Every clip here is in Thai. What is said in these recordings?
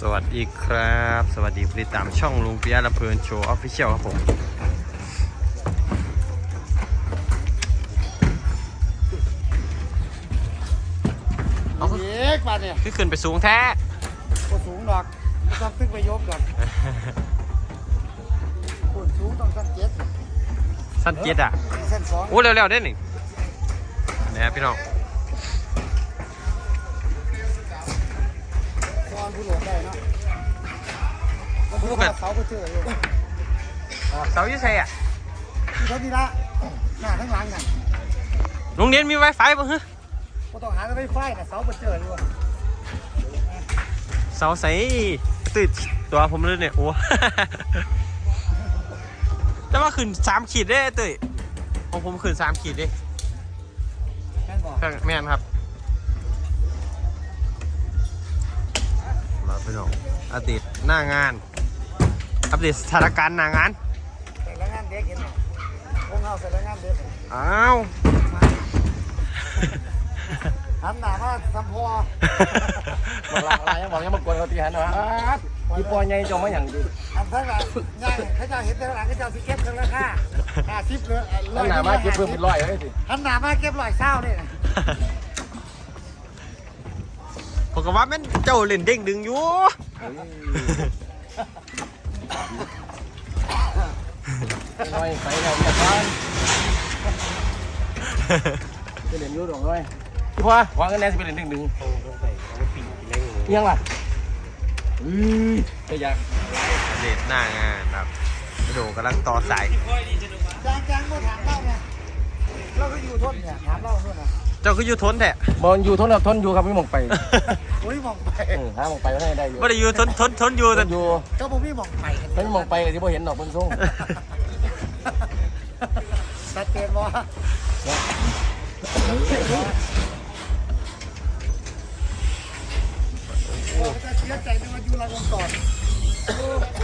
สวัสดีครับ สวัสดีผู้ติดตามช่องลุงเปียะระเพลินโชว์ออฟฟิเชียลครับผม เอาเด็กมาเนี่ยคือขึ้นไปสูงแท้ก็สูงดอกไม่ต้องขึ้นไปยกดอกคนสูงต้องสั้นเจ็ดสั้นเจ็ดอะเส้นสองโอ้เร็วๆได้หนึ่งนะครับพี่น้อง ผู้หลวงได้เนาะแล้วผู้ว่าเสาก็เจออยู่เสายี่ใส่อะที่เท่านี้ละหน้าทั้งหลังนั่นโรงเรียนมี Wi-Fi ป่ะฮะก็ต้องหาไฟไฟน่เสาก็เจออยู่เสาใส่ติดตัวผมเลยเนี่ยโอ้แต่ว่าขึ้นสามขีดได้เต้ยของผมขึ้นสามขีดเด้แม่นบอกเครื่องแม่นครับ พี่น้องอัปเดตหน้างาน อัปเดตสถานการณ์หน้างานเสร็จแล้วงานเด็กเห็นไหมพวกเราเสร็จแล้วงานเด็กอ้าวหันหน้ามาสัมพอบอกลาลายังบอกยังมากวนเขาตีหันนะอีปอใหญ่จงมาอย่างดีอันทั้งหลังย่างเขาจะเห็นทั้งหลังเขาจะเอาสิเก็บกันราคาห้าสิบเลยตั้งหนามาเก็บเพิ่มเป็นร้อยเลยสิหันหน้ามาเก็บร้อยเศร้าเนี่ย ผมก็ว่าแม่นเจ้าเล่นเด้งดึงอยู่ร้อยใส่เราเนี่าจะเล่นยูดอกร้อยพี่พ่อวางเงินแน่สิไปเล่นหนึ่งหนึ่งยังล่ะอือไม่อยากอัปเดตหน้างานครับพี่โดกำลังต่อสายจางจางมาถามเล่าเนี่ยเราก็อยู่ทนเนี่ยถามเล่าด้วยนะเจ้าคือยู่ทนแท้บอลอยู่ทนกับทนอยู่ครับไม่มองไป โอ้ยมองไปหามองไปก็ได้ได้อยู่ไม่ได้อยู่ทนทนทนอยู่ทแต่นอยู่ก็ผมพี่มองไปไม่มองไปที่พ่เห็นดอกบนส่งชัดเจนว่าจะเสียใจในวันอยู่ลางก่อน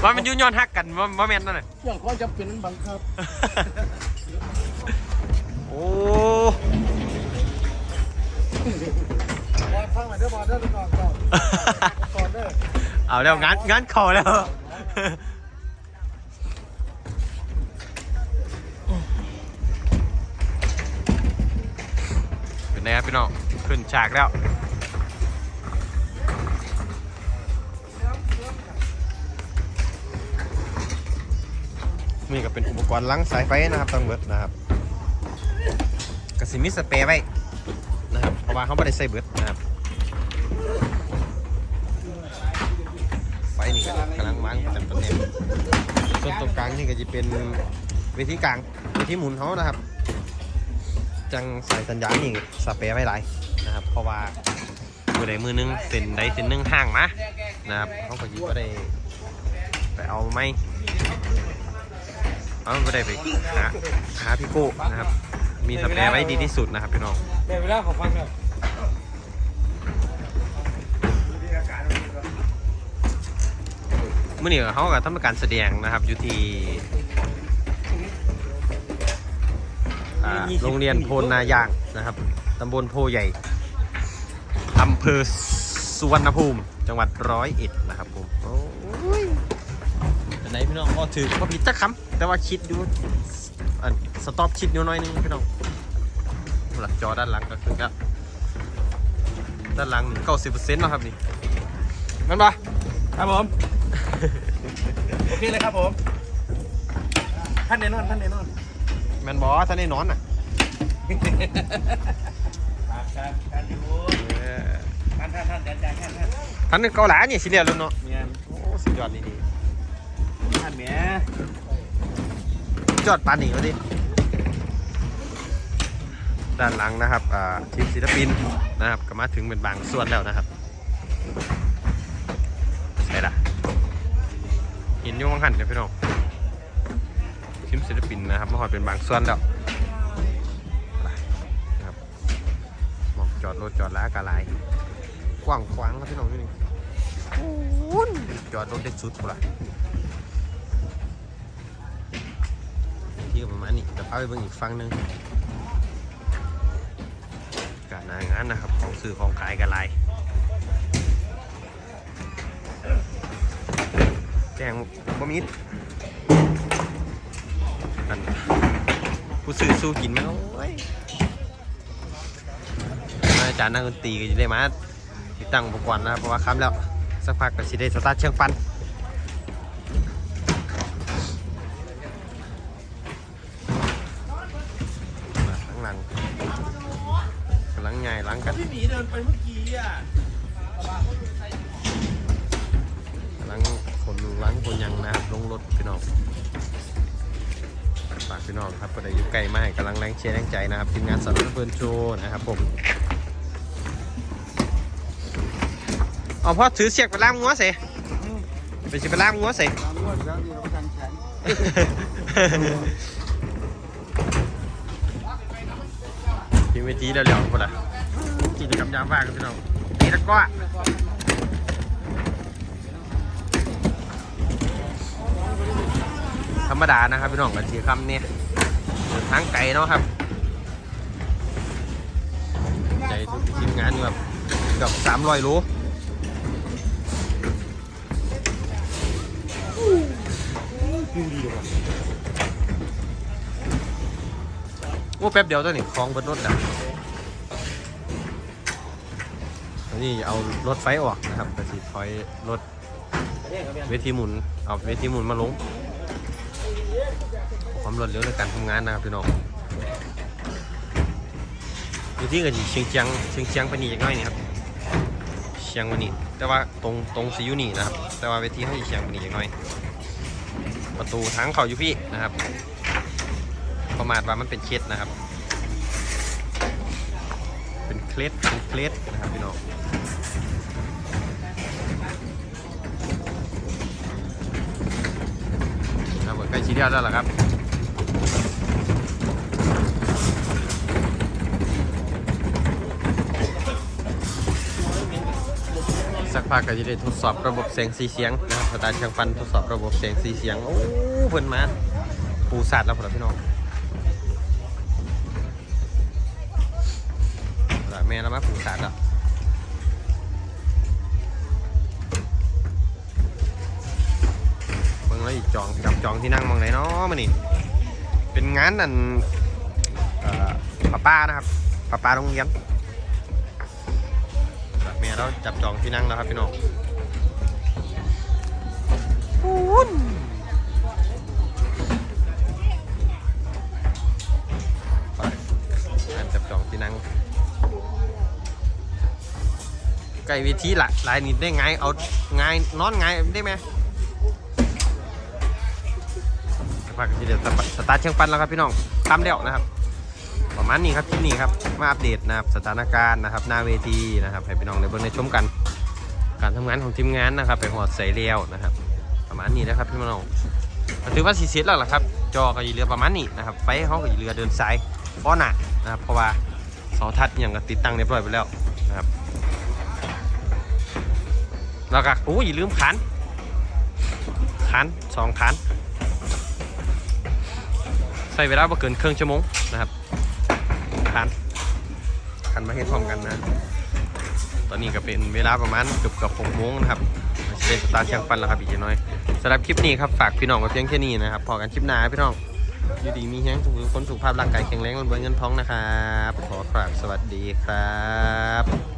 ว่ามันอยู่ย้อนฮักกันว่าว่าแม่นนั่นน่ะเรื่องความจำเป็นบังคับ โอ้ ฟังหน่อยเด้อบอลเด้อลูกน้องก่อนก่อนเด้อเอาแล้วงานงานเข่าแล้วเป็นไงครับพี่น้องขึ้นฉากแล้วนี่ก็เป็นอุปกรณ์ล้างสายไฟนะครับต้องเบิดนะครับกระสิมีสเปรย์ไว้นะครับเพราะว่าเขาไม่ได้ใส่เบิดนะครับ เนี่ยส่วนตรงกลางนี่ก็จะเป็นเวทีกลางเวทีหมุนเขานะครับ จังสายสัญญาณนี่สเปรย์ไว้หลายนะครับ เพราะว่ามือใดมือหนึงเส้นใดเส้นหนึงห่างมานะครับเขาก็ยิก็ได้ไปเอาไม้เอาไม่ได้ไปหาหาพี่โก้นะครับ มีสเปรย์ไว้ดีที่สุดนะครับพี่น้องเป็นเวลาของฟังครับ มื่อนี้เขาก็ทำการแสดงนะครับอยู่ที่อ่าโรงเรียนโพนนายางนะครับตำบลโพใหญ่อำเภอสุวรรณภูมิ จังหวัดร้อยเอ็ดนะครับผมโอ้ยเป็นไหนพี่น้องก็ถือว่าผิดจักคำแต่ว่าคิดดูอันสต็อปคิดนิดหน่อยนึงพี่น้องหลักจอด้านหลังก็คือครับด้านหลังเก้าสิบเซนนาะครับนี่มันปะครับผม โอเคเลยครับผม ท่านแน่นอน ท่านแน่นอน แมนบอท่านได้นอนอะการการที่พูดเออท่านท่านท่านอาจารย์ท่านท่านท่านนึงเกาหลานี่สิเรียนแล้วเนาะเมียนโอ้สุดยอดดีท่านเมียๆสุดยอดปานนี่วะดิด้านหลังนะครับอ่าทีมศิลปินนะครับก็มาถึงเป็นบางส่วนแล้วนะครับ เห็นอยุ่งหันเดี๋ยวพี่น้องทีมศิลปินนะครับมาหอดเป็นบางส่วนแล้วนะครับหมองจอดรถจอดแล้วกะลายกว้างขวางครับพี่น้องที่นี่โอ้ยจอดรถได้สุดพุ่นละที่ก็ประมาณนี้เดี๋ยวพาไปเบิ่งอีกฝั่งหนึ่งการหนางานนะครับ ของสื่อของขายกันหลาย งบ่มีอันผู้ซื้อสู้กินไหมโอ้ยอาจารย์นักดนตรีก็จะได้มาติดตั้งอุปกรณ์นะเพราะว่าค้ำแล้ว สักพักก็สิได้สตาร์ทเชียงปันมาข้างหลังกำลังใหญ่หลังกันพี่หมีเดินไปเมื่อกี้อะ คนยังนะครับลงรถพี่น้องฝากพี่น้องครับก็ได้อยู่ไกลมากกำลังแรงเชียร์แรงใจนะครับทีมงานสารเพื่อนโชว์นะครับผมเอาพ่อถือเสียกไปล่ามงัวเสไปสิไปล่ามงัวเสตามรวดแล้วดีเราเวทีแล้วเดี๋ยวพอละกิจกรรมยามว่างครับพี่น้องตีตะก้อ รรมดานะครับพี่น้องกันทีคำเนี่ยเดินทางไกลเนาะครับใจทุกทีมงานแบบเกับสามร้อยโลโอ้แป๊บเดียวตัวนี้คลองบิดรถแล้วอันนี้เอารถไฟออกนะครับกระสีถอยรถเวทีหมุน เอาเวทีหมุนมาลง ความรวดเร็วในการทำงานนะครับพี่น้องอยู่ที่กันเชียงเชียงเชียงเชียงไปนี่จักหน่อยนี่ครับเชียงวันนี้แต่ว่าตรงตรงซีอยู่นี่นะครับแต่ว่าเวทีให้เชียงวันนี้จักหน่อย ประตูทางเขาอยู่พี่นะครับ ประมาทว่ามันเป็นเคล็ดนะครับ เป็นเคล็ดเป็นเคล็ดนะครับพี่น้อง เดียวแล้วล่ะครับสักพักก็จะได้ทดสอบระบบเสียงสีเสียงนะครับสตาร์ทเครื่องฟันทดสอบระบบเสียงสีเสียง โอ้เพิ่นมา ปูสัตว์แล้วพอพี่น้องแล้วแม่เรามาปูสัตว์แล้ว เบิ่งแล้วอีกจองจับจองที่นั่งมองไหนเนาะมันนี่เป็นงานนั่นเอ่อป้าป้านะครับป้าป้าโรงเรียนแบบเมียเราจับจองที่นั่งแล้วครับพี่น้องไปการจับจองที่นั่งไก่เวิธีหละลายนิดได้ไงเอาไงนอนไงได้ไหม พักทีเดียวสตาร์ทเชียงปันแล้วครับพี่น้องทำแล้วนะครับ ประมาณนี้ครับคลิปนี้ครับมาอัปเดตนะครับสถานการณ์นะครับหน้าเวทีนะครับให้พี่น้องได้เบิ่งได้ชมกัน การทำงานของทีมงานนะครับไปหอดใส่เลี้ยวนะครับ ประมาณนี้นะครับพี่น้องถือว่าสีเสร็จแล้วล่ะครับ จอก็ยีเรือประมาณนี้นะครับไฟเขาก็ยีเรือเดินซ้ายป้อหนานะครับเพราะว่าเสาทัดอย่างก็ติดตั้งเรียบร้อยไปแล้วนะครับแล้วก็โอ้ยอย่าลืมขันขันสองขัน ใส่เวลาบ่เกินครึ่งชั่วโมงนะครับคันคันมาเฮ็ดพร้อมกันนะ ตอนนี้ก็เป็นเวลาประมาณเกือบเกือบหกโมงนะครับเป็นสตาร์เชียงปันแล้วครับอีกน้อยสำหรับคลิปนี้ครับฝากพี่น้องไว้เพียงแค่นี้นะครับพอกันคลิปหน้าพี่น้องอยู่ดีมีแห้งทุกคนสุขภาพร่างกายแข็งแรงเงินเงินท้องนะครับขอกราบสวัสดีครับ